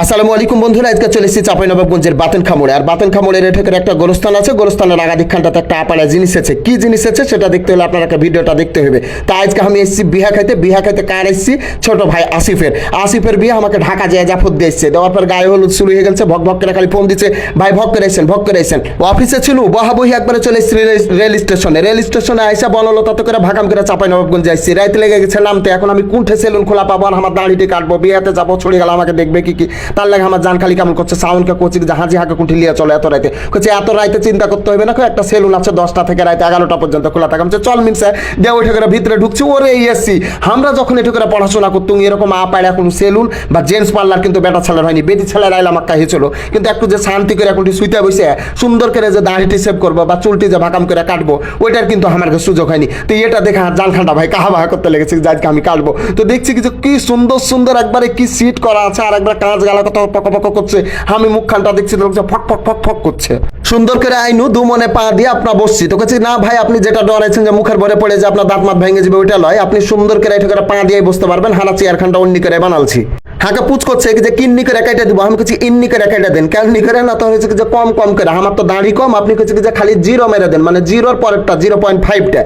আসসালামু আলাইকুম বন্ধুরা, আজকে চলে এসেছি চাঁপাইনবাবগঞ্জের বাতেন খামোড়ে আর বাতেন খামোড়ের এটাকের একটা গোরস্থান আছে, গোরস্থানের আগাদিক খানটাতে একটা আপাড়া জিনিস আছে। কি জিনিস আছে সেটা দেখতে হলে আপনার একটা ভিডিওটা দেখতে হবে। তা আজকে আমি এসেছি বিহা খাইতে। বিহা খাইতে কার এসেছি? ছোট ভাই আসিফের। আসিফের বিয়ে আমাকে ঢাকা যায় জাফর দিয়ে এসছে। দেওয়ার পর গায়ে হলুদ শুরু হয়ে গেছে, ভক ভক করে খালি ফোন দিচ্ছে, ভাই, ভক করে এসেছেন ভক করে এসেছেন অফিসে ছিল, বহা বহি একবারে চলে এসেছি রেল- স্টেশনে। রেল স্টেশনে আইসা বনলো তত করে ভাগাম করে চাঁপাইনবাবগঞ্জে আসছি রাইতে লেগে গেছে নামতে। এখন আমি কোনঠে সেলুন খোলা পাবো আর আমার দাড়িটি কাটবো? বিয়েতে যাব ছড়ে গেল আমাকে দেখবে কি কি তার লাগে আমার জান খালি কেমন করছে? সাউন্ডকে কোচিং জাহাজি হাঁকে কুঠি লিয়ে চলে এত রাইতে। বলছে এত রাইতে চিন্তা করতে হবে না একটা সেলুন আছে দশটা থেকে রাইতে এগারোটা পর্যন্ত খোলা থাকে। চল মিনসে দিয়ে ওইটা করে ভিতরে ঢুকছি। ওরে এসছি আমরা যখন একটু করে পড়াশোনা করতুম, এরকম আ পাড়া কোনো সেলুন বা জেন্টস পার্লার কিন্তু বেটা ছেলের হয়নি। বেটি ছেলের আইলে আমার কাহি ছিল কিন্তু একটু যে শান্তি করে এখন শুইতে বসে, সুন্দর করে যে দাড়িটি সেভ করব বা চুলটি যে ভাকাম করে কাটবো, ওইটার কিন্তু আমার কাছে সুযোগ হয়নি। তো এটা দেখে খান্ডা ভাই কাহা বাহা করতে লেগেছে, যে আমি কাটবো। তো দেখছি কি যে কি সুন্দর সুন্দর একবারে কি সিট করা আছে আর একবার কাঁচ গালা তো পক পক করছে। আমি মুখখানটা দেখছি তো ফক ফক ফক ফক করছে। সুন্দর করে আইনু দু মনে পা দিয়ে আপনার বসছি। তো কাছে না ভাই, আপনি যেটা ডরাইছেন যে মুখের ভরে পড়ে যে আপনার দাঁত মাত ভেঙে যাবে, ওইটা লয়। আপনি সুন্দর করে এটা করে পা দিয়ে বসতে পারবেন। হারা চেয়ারখানটা অন্য করে বানালছি। হাঁকে পুচ করছে যে কিন্নি করে কেটে দিব? আমি কিছু ইন্নি করে কেটে দেন। কেন করে? না তো হয়েছে যে কম কম করে। আমার তো দাঁড়ি কম। আপনি কিছু যে খালি জিরো মেরে দেন। মানে জিরোর পরেরটা, জিরো পয়েন্ট ফাইভটা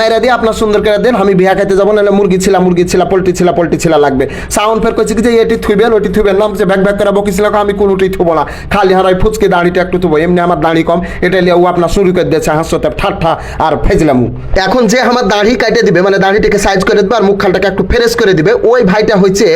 মেরে দিয়ে আপনার সুন্দর করে দেন, আমি বিয়া খাইতে যাব, নাহলে মুরগি ছিলা মুরগি ছিলা, পোল্ট্রি ছিলা পোল্ট্রি ছিলা লাগবে। সাউন্ড ফের করছে যে, এটি থুইবেন ওটি থুইবেন না যে ব্যাগ ব্যাগ করে বকিছিল আমি কোনোটি থুবো না। খালি হারাই ফুচকে দাঁড়িটা একটু থুবো। এমনি আমার দাঁড়ি কম। এটা লিয়ে ও আপনার শুরু করে দিয়েছে হাসতে ঠাট্টা আর ফেজলামু এখন যে আমার দাড়ি কাটে দিবে মানে দাড়িটাকে সাইজ করে দেবে, আর মুখ খালটাকে একটু ফ্রেশ করে দিবে, ওই ভাইটা হচ্ছে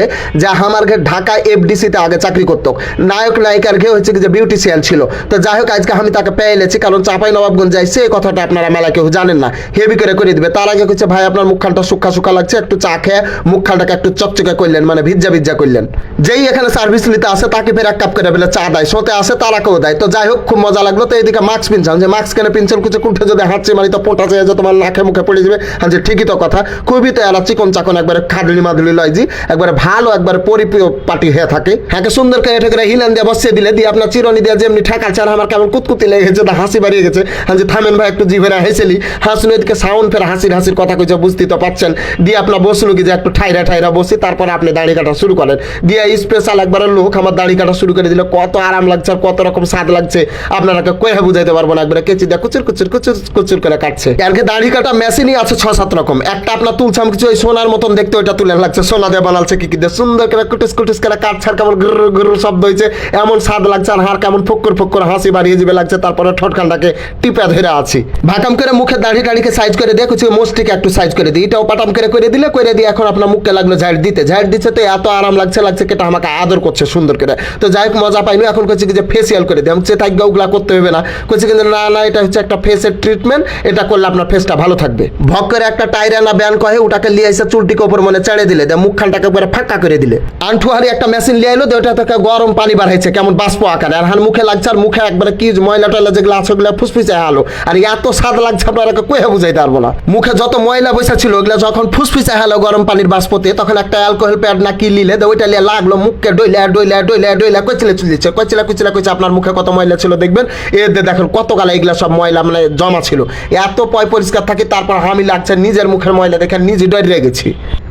যা আমার ঘরে ঢাকা এফডিসিতে আগে চাকরি করতো। নায়ক, নায়িকার ঘে হচ্ছে যে বিউটিশিয়ান ছিল। তো যাই হোক, আজকে আমি তাকে পেয়ে এলেছি কারণ চাপাই নবাবগঞ্জ যাইছে এই কথাটা আপনারা মেলা কেউ জানেন না। হেভি করে করে দিবে। তার আগে হচ্ছে, ভাই, আপনার মুখখানটা শুকা শুকা লাগছে, একটু চা খেয়ে মুখখানটাকে একটু চকচকে করলেন মানে ভিজ্জা ভিজ্জা করলেন। যেই এখানে সার্ভিস নিতে আসে, তাকে ফের এক কাপ করে বলে চা দেয়। সোতে আসে তারাকেও দেয়। তো যাই হোক, খুব মজা লাগল। তো এইদিকে মাস্ক পিনছাম যে মাস্ক কেন পিনছেন কিছু কুঠে যদি হাঁচছে মানে তো পোটা চেয়ে তোমার নাকে মুখে পড়ে যাবে। হ্যাঁ যে ঠিকই তো কথা। খুবই তো এরা চিকন চাকন একবারে খাদলি মাদুলি লয় জি। একবারে ভালো, একবারে পরিপাটি হয়ে থাকে। হ্যাঁ সুন্দর করে এটা করে হিলান দিয়ে বসিয়ে দিলে, দিয়ে আপনার চিরনি দিয়ে যেমনি ঠেকা চার, আমার কেমন কুতকুতি লেগে গেছে হাসি বাড়িয়ে গেছে। হ্যাঁ যে থামেন ভাই, একটু জিভেরা হেসেলি। হাসুন এদিকে সাউন্ড ফের হাসির হাসির কথা কইছে বুঝতে তো পাচ্ছেন দিয়ে আপনার বসল কি যে একটু ঠাইরা ঠাইরা বসি, তারপরে আপনি দাড়ি কাটা শুরু করেন। দিয়ে স্পেশাল একবার লোক আমার দাড়ি কাটা শুরু করে দিলে, কত আরাম লাগছে আর কত রকম স্বাদ লাগছে। আপনারা কয়ে বুঝাইতে পারব না একবারে, কেচি দিয়ে কুচুর কুচুর কুচুর কুচুর করে কাটছে। আর কি দাড়ি কাটা মেশিনই আছে ছ সাত রকম। একটা আপনার তুলছাম কিছু ওই সোনার মতন দেখতে ওইটা তুলে লাগছে, সোনা দিয়ে বানালছে কি কি দিয়ে, সুন্দর করে কুটিস কুটিস করে কাটছে আর কেমন গুরু গুরু শব্দ হয়েছে এমন স্বাদ লাগছে আর হাড় কেমন ফক্কর ফক্কর হাসি বাড়িয়ে যাবে লাগছে। তারপরে ঠটকানটাকে টিপে ধরে আছি। ভাকাম করে মুখে দাড়ি টাড়িকে সাইজ করে দিয়ে কিছু মোস্টিকে একটু সাইজ করে দিই এটাও পাটাম করে করে দিলে, করে দিয়ে এখন আপনার মুখকে লাগল ঝাড় দিতে। ঝাড় দিচ্ছে তো এত আরাম লাগছে লাগছে কেটা আমাকে আদর করছে সুন্দর করে। তো যাই হোক, মজা পাইনি এখন করছি যে ফেসিয়াল করে দিই আমি চেতাই ওগুলা করতে হবে না। করছি কিন্তু না না, এটা হচ্ছে একটা ফেসের ট্রিটমেন্ট এটা করলে আপনার ফেসটা ভালো থাকবে। ভক করে একটা টাইরানা ব্যান কহে, ওটাকে লিয়ে এসে চুলটিকে ওপর মনে চেড়ে দিলে। মুখখানটাকে একবারে ফাঁকা করে দিলে। আন্ঠুহারি একটা মেশিন লিয়ে এলো ওটা থেকে গরম পানি বাড়াইছে কেমন বাষ্প আকারে। আর হান মুখে লাগছে, আর মুখে একবারে কি ময়লা টয়লা যেগুলো আছে, ওগুলো ফুসফুসে হালো আর এত স্বাদ লাগছে আপনারা কয়ে বুঝাইতে পারব না। মুখে যত ময়লা বসে ছিল, ওগুলো যখন ফুসফুসে হালো গরম পানির বাষ্পতে তখন একটা অ্যালকোহল প্যাড না কি লিলে ওইটা লিয়ে লাগল, মুখকে ডইলে ডইলে ডইলে ডইলে কইছিলে চুলিছে কইছিলে কইছিলে কইছে আপনার মুখে কত ময়লা ছিল দেখবেন? এতে দেখেন, কত গালা এগুলা সব ময়লা মানে জমা ছিল। এত পয় পরিষ্কার থাকে, তারপর হামি লাগছে, নিজের মুখের ময়লা দেখে নিজে ডরিয়ে গেছি।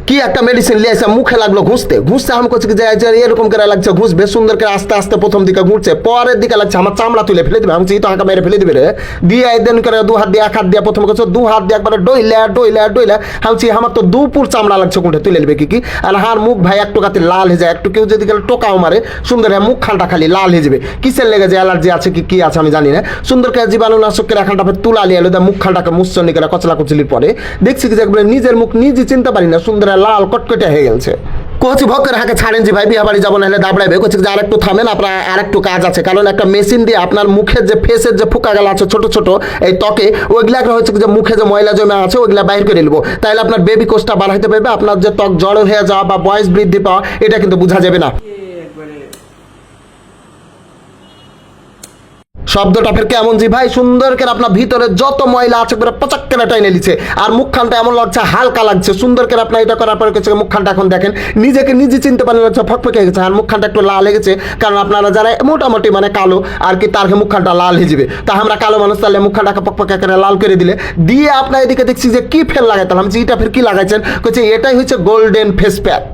কি একটা মেডিসিন লিয়ে এসে মুখে লাগল ঘুষতে? ঘুষতে আমি করছি যে এরকম করে লাগছে ঘুষবে সুন্দর করে আস্তে আস্তে প্রথম দিকে ঘুরছে পরের দিকে লাগছে আমার চামড়া তুলে ফেলে দেবে। আমি তো হাঁকা মেরে ফেলে দিবে রে। দিয়ে একদিন করে দু হাত দিয়ে এক হাত দিয়ে প্রথম করছে দু হাত দিয়ে একবারে ডইলে ডইলে ডইলে। বলছি, আমার তো দুপুর চামড়া লাগছে কোনটা তুলে নেবে কি কি? আর হার মুখ ভাই একটু কাতে লাল হয়ে যায়। একটু কেউ যদি গেলে টোকাও মারে সুন্দর হয়ে মুখ খানটা খালি লাল হয়ে যাবে। কিসের লেগে যে অ্যালার্জি আছে কি কি আছে আমি জানি না। সুন্দর করে জীবাণুনাশকের এখানটা তুলা লিয়ে এলো মুখ খানটাকে মুসনি করে কচলা কুচলির পরে। দেখছি কি যে নিজের মুখ নিজে চিনতে পারি না সুন্দর লাল কটকটে হয়ে গেছে কোচ ভক্তের হাকে ছাড়েন যে, ভাই, বিয়া বাড়ি যাব নাহলে ভাই কোচি, যে, আরেকটু থামেন, আপনার আরেকটু কাজ আছে। কারণ একটা মেশিন দিয়ে আপনার মুখের যে ফেসের যে ফুকা গেলা আছে, ছোট ছোট, এই ত্বকে, ওইগুলা হচ্ছে যে মুখে যে ময়লা জমে আছে, ওইগুলা বাইর করে নেব। তাহলে আপনার বেবি কোষটা বাড়াইতে পারবে, আপনার যে ত্বক জড়ো হয়ে যাওয়া বা বয়স বৃদ্ধি পাওয়া, এটা কিন্তু বোঝা যাবে না। শব্দটা ফের কেমন জি? ভাই, সুন্দর করে আপনার ভিতরে যত ময়লা আছে করে পচাক করে টাইনে নিচ্ছে আর মুখখানটা এমন লাগছে, হালকা লাগছে, সুন্দর করে আপনার এটা করার পরে কিছু মুখখানটা এখন দেখেন, নিজেকে নিজে চিনতে পারেন হচ্ছে ফকফকে গেছে, আর মুখখানটা একটু লাল গেছে, কারণ আপনারা যারা মোটামুটি মানে কালো, আর কি তার মুখখানটা লাল হয়ে যাবে। তা আমরা কালো মানুষ, তাহলে মুখখানটাকে ফকফকে করে লাল করে দিলে। দিয়ে আপনার এদিকে দেখছি যে কি ফেল লাগাইতাম যে এটা ফের কি লাগাইছেন? বলছে এটাই হচ্ছে গোল্ডেন ফেস প্যাক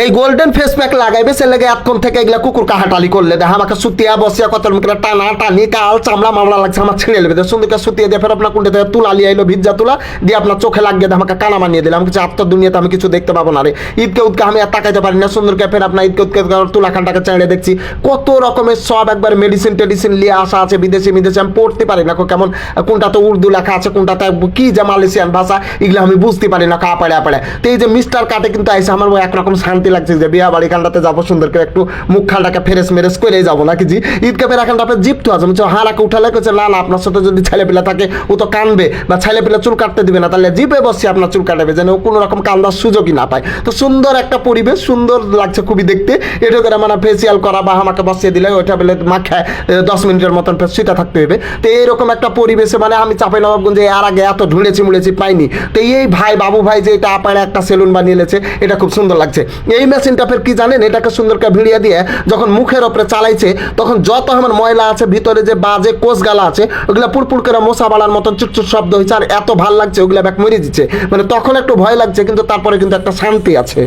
এই গোল্ডেন ফেস প্যাক লাগাইবে, সে লেগে এতক্ষণ থেকে এগুলা কুকুর কাহাটালি করলে। দেখ, আমাকে সুতিয়া বসিয়া কত মুখে টানা, টানি, কাল চামড়া মামলা লাগছে, আমার ছিঁড়ে নেবে। সুন্দর করে সুতিয়া দিয়ে ফের আপনার কুন্ডে তুলা লিয়ে ভিজা তুলা দিয়ে আপনার চোখে লাগিয়ে দিয়ে আমাকে কানা মানিয়ে দিলাম কিছু আত্মার দুনিয়াতে আমি কিছু দেখতে পাবো না রে। ঈদকে উদকে আমি আর তাকাইতে পারি না। সুন্দর করে ফের আপনার ঈদকে উদকে তুলা খানটাকে চেড়ে দেখছি। কত রকমের সব একবার মেডিসিন টেডিসিন নিয়ে আসা আছে বিদেশি, বিদেশে, আমি পড়তে পারি না। কেমন, কোনটাতে উর্দু লেখা আছে, কোনটাতে কি যে মালয়েশিয়ান ভাষা, এগুলো আমি বুঝতে পারি না কা পাড়ে পাড়ে তো এই যে মিস্টার কাটে কিন্তু আইসে, আমার একরকম শান্তি লাগছে যে বিয়া বাড়ি খানটাতে যাব সুন্দর করে একটু মুখ খানটাকে ফেরেস মেরেস করে যাব নাকি জি? ঈদকে ফের এখানটা আপনার জিপ্ত আছে বলছে হারাকে উঠালে কেছে না না, আপনার সাথে যদি ছেলে পিলা থাকে, ও তো কানবে বা ছেলে পিলা চুল কাটতে দিবে না, তাহলে জিপে বসে আপনার চুল কাটাবে। যেন কোনো রকম কান্দার সুযোগই না পায়। তো সুন্দর একটা পরিবেশ, সুন্দর লাগছে খুবই দেখতে। এটা করে মানে ফেসিয়াল করা বা আমাকে বসিয়ে দিলে, ওইটা বলে মাখায় দশ মিনিটের মতন ফের শুতে থাকতে হবে। তো এইরকম একটা পরিবেশে মানে আমি চাপাই নবাবগঞ্জে এর আগে এত ঢুলেছি মুড়েছি পাইনি। তো এই ভাই, বাবু ভাই যে এটা আপারে একটা সেলুন বানিয়ে এটা খুব সুন্দর লাগছে। এই মেশিনটা ফের কি জানেন? এটাকে সুন্দর করে ভিড়িয়ে দিয়ে যখন মুখের ওপরে চালাইছে, তখন যত আমার ময়লা আছে, ভিতরে যে বাজে কোষ গালা আছে, ওগুলো পুরপুর করে মশা বাড়ার মতন চুটচুট শব্দ হয়েছে আর এত ভালো লাগছে, ওগুলো ব্যাক মরে দিচ্ছে। মানে তখন একটু ভয় লাগছে, কিন্তু তারপরে কিন্তু একটা শান্তি আছে।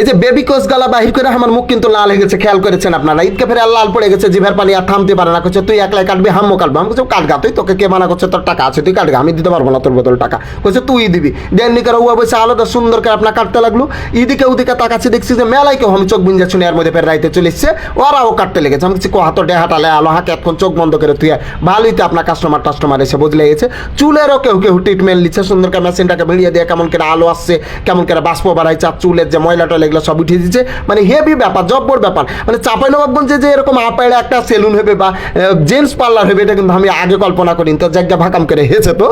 এই যে বেবি কোষ গালা বাহির করে আমার মুখ কিন্তু লাল হয়ে গেছে, খেয়াল করেছেন আপনারা? ঈদকে ফেরে লাল পড়ে গেছে, জিভের পানি আর থামতে পারে না। তুই একলাই কাটবি, হাম্মো কাটবো। আমি বলছি, কাটগা, তুই তোকে কে মানা করছে? তোর টাকা আছে, তুই কাটগা, আমি দিতে পারব না তোর বদল টাকা। বলছে তুই দিবি। দেননি করে উয়া বসে আলাদা সুন্দর করে আপনার কাটতে লাগল। এদিকে ওদিকে তাকাচ্ছি, দেখছি যে মেলায় কেউ আমি চোখ বিঞ্জা শুনে এর মধ্যে ফের রাইতে চলে এসছে। ওরাও কাটতে লেগেছে। আমি বলছি, কো হাতো ডে হাঁটালে আলো হাতে এখন চোখ বন্ধ করে তুই ভালোই তো আপনার কাস্টমার টাস্টমার এসে বুঝলে গেছে। চুলেরও কেউ কেউ ট্রিটমেন্ট নিচ্ছে, সুন্দর করে মেশিনটাকে ভিড়িয়ে দিয়ে কেমন করে আলো আসছে, কেমন করে বাষ্প বাড়াইছে চুলের যে ময়লা টয়লা এগুলো সব উঠিয়ে দিচ্ছে মানে হেভি ব্যাপার, জব্বর ব্যাপার। মানে চাপাই নবাবগঞ্জে যে এরকম আপাইড়ে একটা সেলুন হবে বা জেন্টস পার্লার হবে, এটা কিন্তু আমি আগে কল্পনা করি তো জায়গা ভাকাম করে হেছে তো।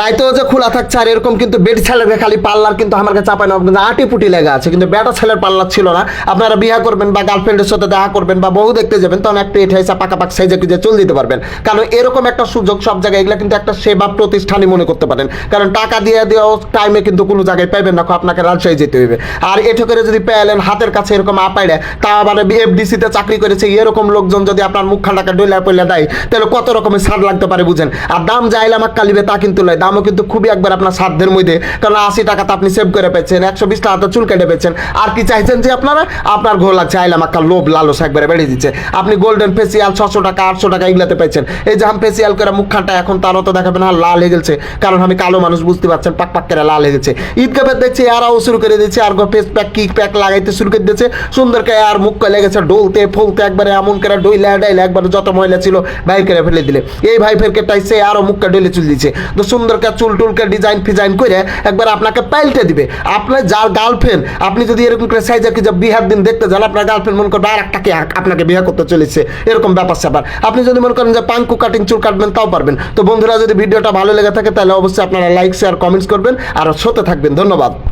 রাইতেও যে খোলা থাকছে, আর এরকম কিন্তু বেড ছেলের খালি পার্লার কিন্তু আমার কাছে চাপাই নবাবগঞ্জে আটি পুটি লেগে আছে। কিন্তু বেটা ছেলের পার্লার ছিল না। আপনারা বিয়ে করবেন বা গার্লফ্রেন্ডের সাথে দেখা করবেন বা বহু দেখতে যাবেন, তখন একটা এঠে এসে পাকাপাক সাইজে খুঁজে চল দিতে পারবেন। কারণ এরকম একটা সুযোগ সব জায়গায়, এগুলো কিন্তু একটা সেবা প্রতিষ্ঠানই মনে করতে পারেন। কারণ টাকা দিয়ে দেওয়া টাইমে কিন্তু কোনো জায়গায় পাইবেন না, আপনাকে রাজশাহী যেতে হবে আর এঠে করে যদি পেলেন হাতের কাছে এরকম আপাইড়ে তা আবার এফডিসিতে চাকরি করেছে এরকম লোকজন যদি আপনার মুখখানটাকে ডইলা পইলা দেয়, তাহলে কত রকমের স্বাদ লাগতে পারে বুঝেন? আর দাম যাইলে আমার কালিবে তা কিন্তু নয় দামও কিন্তু খুবই একবার আপনার সাধ্যের মধ্যে। কারণ আশি টাকাতে আপনি সেভ করে পেয়েছেন, একশো বিশ টাকাতে চুল কেটে পেয়েছেন। আর কি চাইছেন যে আপনারা? আপনার ঘোল লাগছে আইলে আমার লোভ লালস একবারে বেড়ে দিচ্ছে। আপনি গোল্ডেন ফেসিয়াল ছশো টাকা, আটশো টাকা এগুলাতে পেয়েছেন। এই যে আমি ফেসিয়াল করে মুখখানটা এখন তারও তো দেখাবেন আর লাল হয়ে গেছে কারণ আমি কালো মানুষ বুঝতে পারছেন, পাক পাক করে লাল হয়ে গেছে। ঈদ কাপের দেখছি, এরাও শুরু করে দিচ্ছে আর ফেস প্যাক কিক প্যাক লাগাইতে শুরু করে দিয়েছে। সুন্দর করে আর মুখ করে লেগেছে, ডলতে, ফলতে, একবারে এমন করে ডইলা, ডাইলে একবারে যত ময়লা ছিল ভাই করে ফেলে দিলে। এই ভাই ফেরকে টাইসে আরও মুখটা ডলে চুল দিচ্ছে তো সুন্দর করে চুল টুলকে ডিজাইন ফিজাইন করে একবার আপনাকে পাল্টে দিবে। আপনার যার গার্লফ্রেন্ড আপনি যদি এরকম করে সাইজে কি বিহার দিন দেখতে যান, আপনার গার্লফ্রেন্ড মনে করবে আর একটাকে আপনাকে বিয়ে করতে চলেছে। এরকম ব্যাপার স্যাপার। আপনি যদি মনে করেন যে পাঙ্কু কাটিং চুল কাটবেন, তাও পারবেন। তো বন্ধুরা, যদি ভিডিওটা ভালো লেগে থাকে, তাহলে অবশ্যই আপনারা লাইক শেয়ার কমেন্টস করবেন। আর সাথে থাকবেন। ধন্যবাদ।